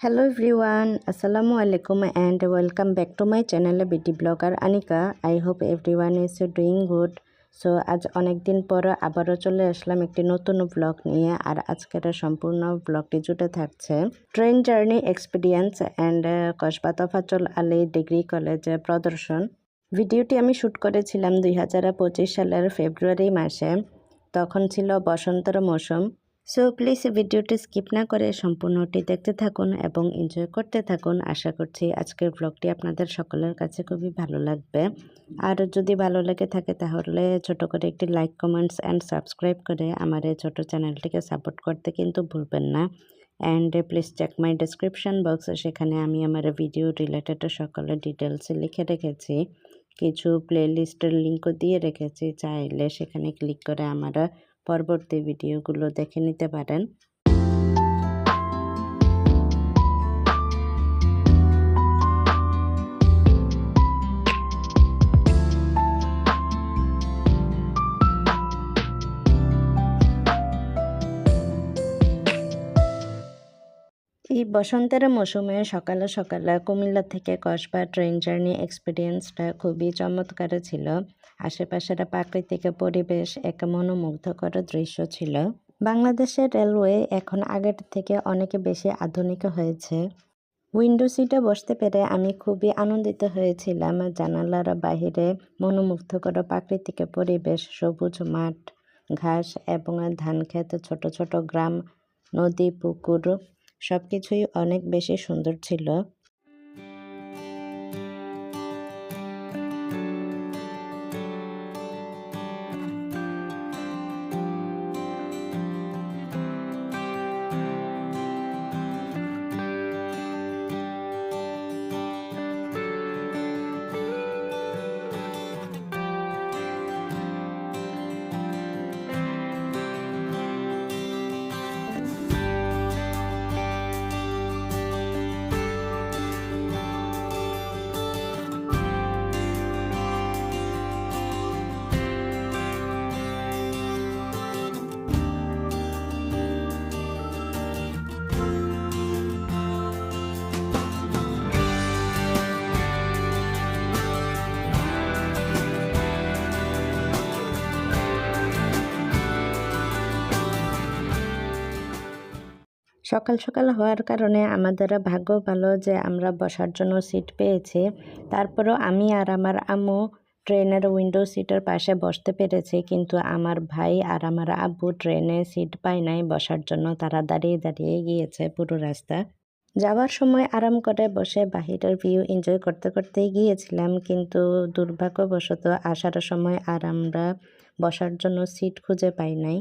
Hello everyone, Assalamu alaikum and welcome back to my channel beauty blogger Anika. I hope everyone is doing good. So আজ অনেক দিন পর আবারও চলে আসলাম একটি নতুন ব্লগ নিয়ে আর আজকের সম্পূর্ণ ব্লগটি জুড়ে থাকছে train journey experience and Kasba Tofazzal Ali degree কলেজে প্রদর্শন ভিডিওটি আমি শ্যুট করেছিলাম দুই হাজার পঁচিশ সালের ফেব্রুয়ারি মাসে তখন ছিল বসন্তের মৌসুম সো প্লিজ ভিডিওটি স্কিপ না করে সম্পূর্ণটি দেখতে থাকুন এবং এনজয় করতে থাকুন। আশা করছি আজকের ব্লগটি আপনাদের সকলের কাছে খুবই ভালো লাগবে। আর যদি ভালো লেগে থাকে তাহলে ছোট করে একটি লাইক কমেন্টস অ্যান্ড সাবস্ক্রাইব করে আমার এই ছোটো চ্যানেলটিকে সাপোর্ট করতে কিন্তু ভুলবেন না। And please check my description box সেখানে আমি আমার ভিডিও রিলেটেড সকলের ডিটেলস লিখে রেখেছি। কিছু প্লেলিস্টের লিঙ্কও দিয়ে রেখেছি। চাইলে সেখানে ক্লিক করে আমার পরবর্তী ভিডিওগুলো দেখে নিতে পারেন। এই বসন্তের মৌসুমে সকালে সকালে কুমিল্লা থেকে কসবা ট্রেন জার্নি এক্সপিরিয়েন্সটা খুবই চমৎকার ছিল। আশেপাশের প্রাকৃতিক পরিবেশ এক মনোমুগ্ধকর দৃশ্য ছিল। বাংলাদেশের রেলওয়ে এখন আগের থেকে অনেক বেশি আধুনিক হয়েছে। উইন্ডো সিটে বসতে পেরে আমি খুবই আনন্দিত হয়েছিলাম। জানালার বাহিরে মনোমুগ্ধকর প্রাকৃতিক পরিবেশ, সবুজ মাঠ, ঘাস এবং ধান ক্ষেত, ছোট ছোট গ্রাম, নদী, পুকুর সব কিছুই অনেক বেশি সুন্দর ছিল। সকাল সকাল হওয়ার কারণে আমাদের ভাগ্য ভালো যে আমরা বসার জন্য সিট পেয়েছি। তারপরও আমি আর আমার আম্মু ট্রেনের উইন্ডো সিটের পাশে বসতে পেরেছি, কিন্তু আমার ভাই আর আমার আব্বু ট্রেনে সিট পায় নাই, বসার জন্য তারা দাঁড়িয়ে দাঁড়িয়ে গিয়েছে পুরো রাস্তা। যাওয়ার সময় আরাম করে বসে বাহিরের ভিউ এনজয় করতে করতেই গিয়েছিলাম, কিন্তু দুর্ভাগ্যবশত আসার সময় আর আমরা বসার জন্য সিট খুঁজে পাই নাই।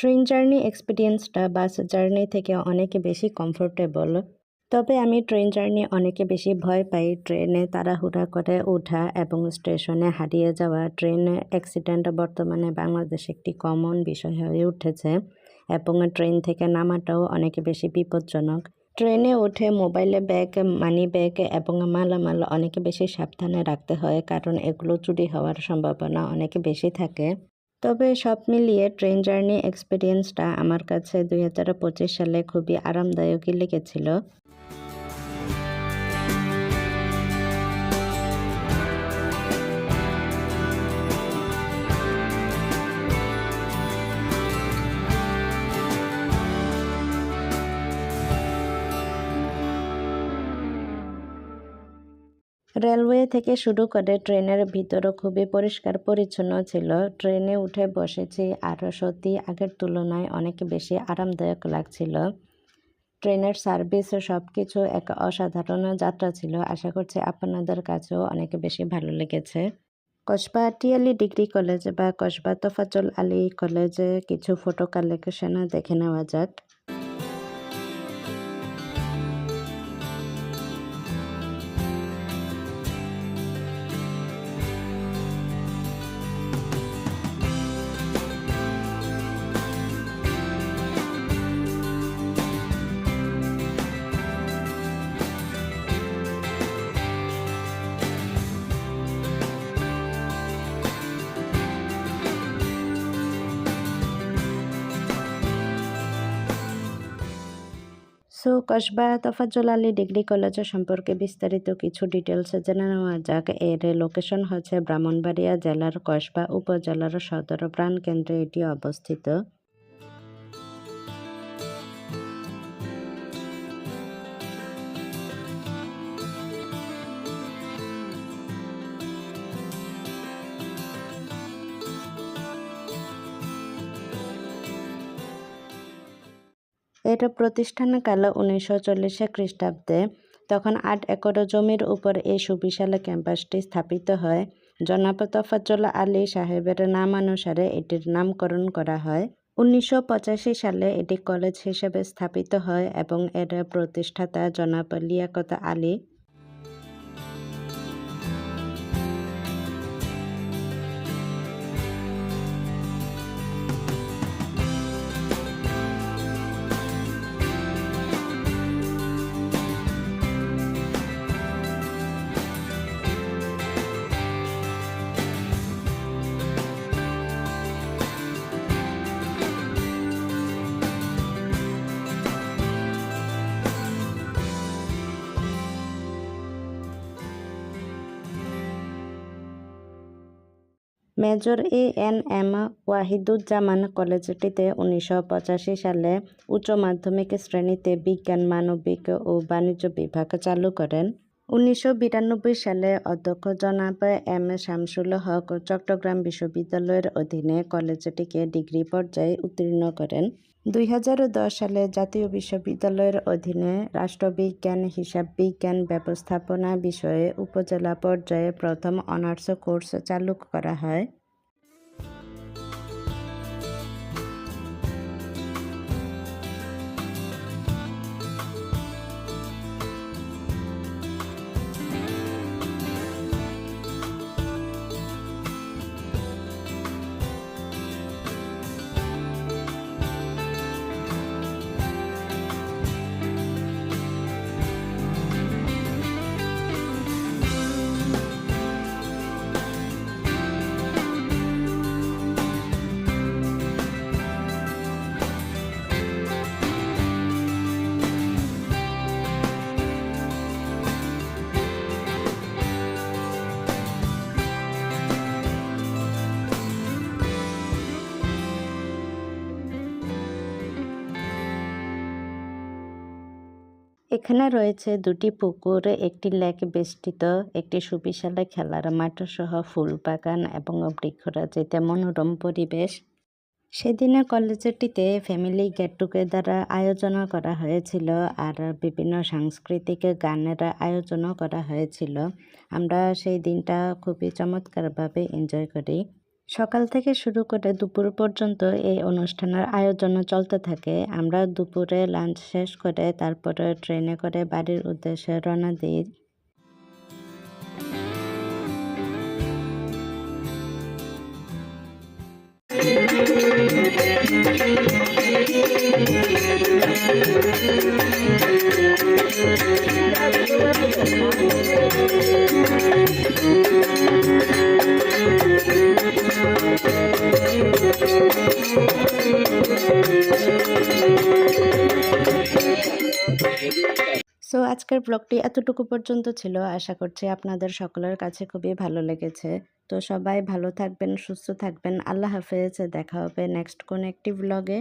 ট্রেন জার্নি এক্সপিরিয়েন্সটা বাস জার্নি থেকে অনেক বেশি কমফোর্টেবল তবে আমি ট্রেন জার্নি অনেকে বেশি ভয় পাই। ট্রেনে তাড়াহুড়া করে ওঠা এবং স্টেশনে হারিয়ে যাওয়া। ট্রেন অ্যাক্সিডেন্ট বর্তমানে বাংলাদেশ একটি কমন বিষয় হয়ে উঠেছে এবং ট্রেন থেকে নামাটাও অনেক বেশি বিপজ্জনক। ট্রেনে উঠে মোবাইলে ব্যাগ মানি ব্যাগ এবং মালামাল অনেক বেশি সাবধানে রাখতে হয় কারণ এগুলো চুরি হওয়ার সম্ভাবনা অনেক বেশি থাকে। তবে সব মিলিয়ে ট্রেন জার্নি এক্সপিরিয়েন্সটা আমার কাছে দুই হাজার পঁচিশ সালে খুবই আরামদায়কই লেগেছিল। রেলওয়ে থেকে শুরু করে ট্রেনের ভিতরও খুবই পরিষ্কার পরিচ্ছন্ন ছিল। ট্রেনে উঠে বসেছি আর সত্যি আগের তুলনায় অনেক বেশি আরামদায়ক লাগছিল। ট্রেনের সার্ভিস সব কিছু এক অসাধারণ যাত্রা ছিল। আশা করছি আপনাদের কাছেও অনেক বেশি ভালো লেগেছে। কসবা টিয়ালি ডিগ্রি কলেজ বা কসবা তোফাজল আলী কলেজে কিছু ফটো কালেকশন দেখে নেওয়া যাক। So Kasba Tafazzal Ali degree college সম্পর্কে বিস্তারিত কিছু ডিটেলস জেনে নেওয়া যাক। এর লোকেশন হচ্ছে ব্রাহ্মণবাড়িয়া জেলার কসবা উপজেলার সদর প্রাণ প্রাণকেন্দ্রে এটি অবস্থিত। এর প্রতিষ্ঠানকাল উনিশশো চল্লিশে খ্রিস্টাব্দে তখন আট একর জমির উপর এই সুবিশাল ক্যাম্পাসটি স্থাপিত হয়। জনাব তফাজ্জল আলী সাহেবের নামানুসারে এটির নামকরণ করা হয়। উনিশশো পঁচাশি সালে এটি কলেজ হিসেবে স্থাপিত হয় এবং এর প্রতিষ্ঠাতা জনাব Liaquat Ali major A N M Wahiduzzaman কলেজটিতে উনিশশো পঁচাশি সালে উচ্চ মাধ্যমিক শ্রেণীতে বিজ্ঞান, মানবিক ও বাণিজ্য বিভাগ চালু করেন। উনিশশো বিরানব্বই সালে অধ্যক্ষ জনাব এম. শামসুল হক চট্টগ্রাম বিশ্ববিদ্যালয়ের অধীনে কলেজটিকে ডিগ্রি পর্যায়ে উত্তীর্ণ করেন। দুই হাজার দশ সালে জাতীয় বিশ্ববিদ্যালয়ের অধীনে রাষ্ট্রবিজ্ঞান হিসাব বিজ্ঞান ব্যবস্থাপনা বিষয়ে উপজেলা পর্যায়ে প্রথম অনার্স কোর্স চালু করা হয়। এখানে রয়েছে দুটি পুকুর, একটি লেক বেষ্টিত, একটি সুবিশাল খেলার মাঠ সহ ফুল বাগান এবং বৃক্ষরাজিতে মনোরম পরিবেশ। সেদিনে কলেজটিতে ফ্যামিলি গেট টুগেদার আয়োজন করা হয়েছিল আর বিভিন্ন সাংস্কৃতিক গানের আয়োজনও করা হয়েছিল। আমরা সেই দিনটা খুবই চমৎকারভাবে এনজয় করি। সকাল থেকে শুরু করে দুপুর পর্যন্ত এই অনুষ্ঠানের আয়োজন চলতে থাকে। আমরা দুপুরে লাঞ্চ শেষ করে তারপরে ট্রেনে করে বাড়ির উদ্দেশ্যে রওনা দিই। সো আজকের ব্লগটি এতটুকু পর্যন্ত ছিল। আশা করছি আপনাদের সকলের কাছে খুবই ভালো লেগেছে। তো সবাই ভালো থাকবেন, সুস্থ থাকবেন। আল্লাহ হাফেজ। দেখা হবে নেক্সট কোন একটি ব্লগে